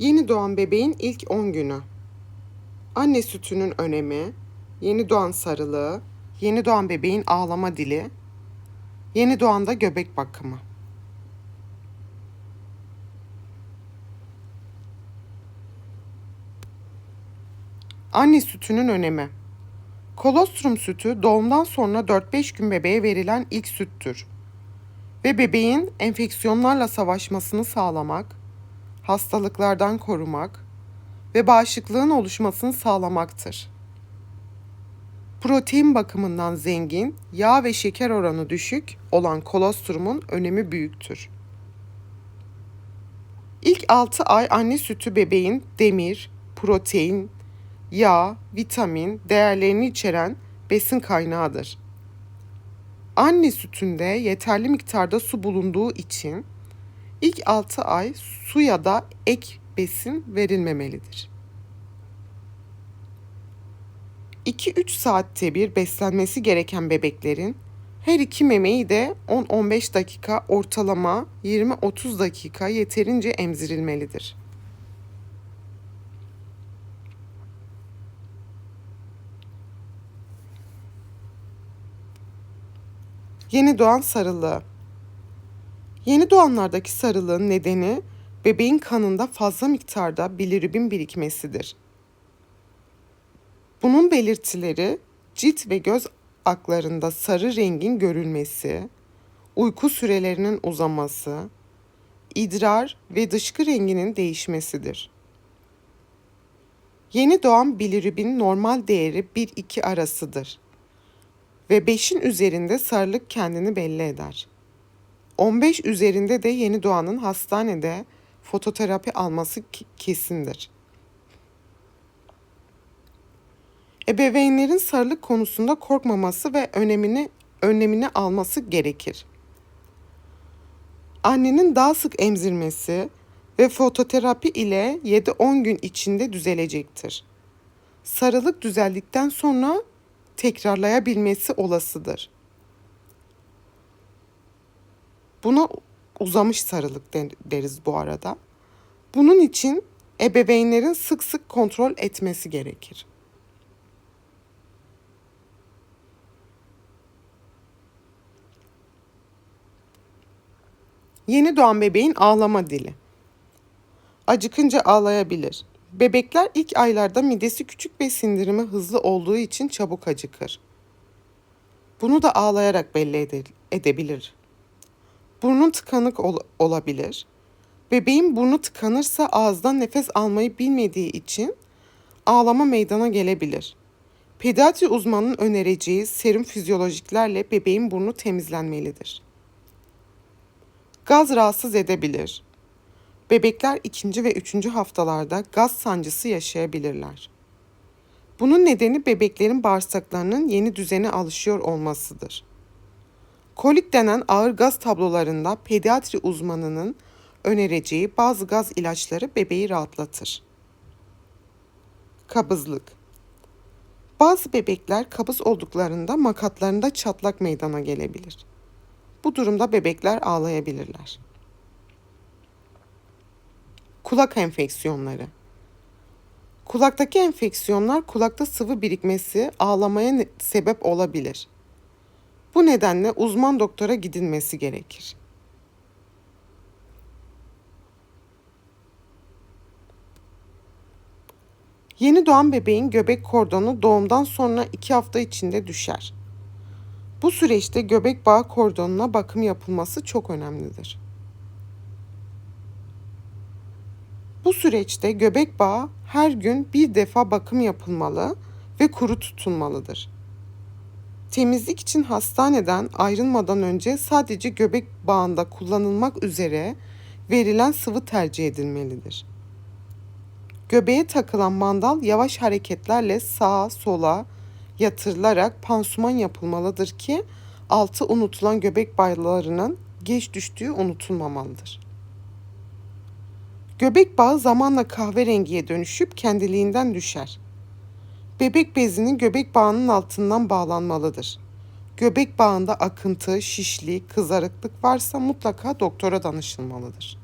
Yeni doğan bebeğin ilk 10 günü. Anne sütünün önemi, yeni doğan sarılığı, yeni doğan bebeğin ağlama dili, yeni doğanda göbek bakımı. Anne sütünün önemi. Kolostrum sütü doğumdan sonra 4-5 gün bebeğe verilen ilk süttür ve bebeğin enfeksiyonlarla savaşmasını sağlamak, hastalıklardan korumak ve bağışıklığın oluşmasını sağlamaktır. Protein bakımından zengin, yağ ve şeker oranı düşük olan kolostrumun önemi büyüktür. İlk 6 ay anne sütü bebeğin demir, protein, yağ, vitamin değerlerini içeren besin kaynağıdır. Anne sütünde yeterli miktarda su bulunduğu için ilk 6 ay su ya da ek besin verilmemelidir. 2-3 saatte bir beslenmesi gereken bebeklerin her iki memeyi de 10-15 dakika ortalama 20-30 dakika yeterince emzirilmelidir. Yeni doğan sarılığı. Yeni doğanlardaki sarılığın nedeni bebeğin kanında fazla miktarda bilirubin birikmesidir. Bunun belirtileri cilt ve göz aklarında sarı rengin görülmesi, uyku sürelerinin uzaması, idrar ve dışkı renginin değişmesidir. Yeni doğan bilirubin normal değeri 1-2 arasıdır ve 5'in üzerinde sarılık kendini belli eder. 15 üzerinde de yeni doğanın hastanede fototerapi alması kesindir. Ebeveynlerin sarılık konusunda korkmaması ve önemini önlemini alması gerekir. Annenin daha sık emzirmesi ve fototerapi ile 7-10 gün içinde düzelecektir. Sarılık düzeldikten sonra tekrarlayabilmesi olasıdır. Buna uzamış sarılık deriz bu arada. Bunun için ebeveynlerin sık sık kontrol etmesi gerekir. Yeni doğan bebeğin ağlama dili. Acıkınca ağlayabilir. Bebekler ilk aylarda midesi küçük ve sindirimi hızlı olduğu için çabuk acıkır. Bunu da ağlayarak belli edebilir. Burnun tıkanık ol- olabilir. Bebeğin burnu tıkanırsa ağızdan nefes almayı bilmediği için ağlama meydana gelebilir. Pediatri uzmanının önereceği serum fizyolojiklerle bebeğin burnu temizlenmelidir. Gaz rahatsız edebilir. Bebekler ikinci ve üçüncü haftalarda gaz sancısı yaşayabilirler. Bunun nedeni bebeklerin bağırsaklarının yeni düzene alışıyor olmasıdır. Kolik denen ağır gaz tablolarında pediatri uzmanının önereceği bazı gaz ilaçları bebeği rahatlatır. Kabızlık Bazı bebekler kabız olduklarında makatlarında çatlak meydana gelebilir. Bu durumda bebekler ağlayabilirler. Kulak enfeksiyonları. Kulaktaki enfeksiyonlar kulakta sıvı birikmesi, ağlamaya sebep olabilir. Bu nedenle uzman doktora gidilmesi gerekir. Yeni doğan bebeğin göbek kordonu doğumdan sonra 2 hafta içinde düşer. Bu süreçte göbek bağı kordonuna bakım yapılması çok önemlidir. Bu süreçte göbek bağı her gün bir defa bakım yapılmalı ve kuru tutulmalıdır. Temizlik için hastaneden ayrılmadan önce sadece göbek bağında kullanılmak üzere verilen sıvı tercih edilmelidir. Göbeğe takılan mandal yavaş hareketlerle sağa sola yatırılarak pansuman yapılmalıdır ki altı unutulan göbek bağlarının geç düştüğü unutulmamalıdır. Göbek bağı zamanla kahverengiye dönüşüp kendiliğinden düşer. Bebek bezinin göbek bağının altından bağlanmalıdır. Göbek bağında akıntı, şişlik, kızarıklık varsa mutlaka doktora danışılmalıdır.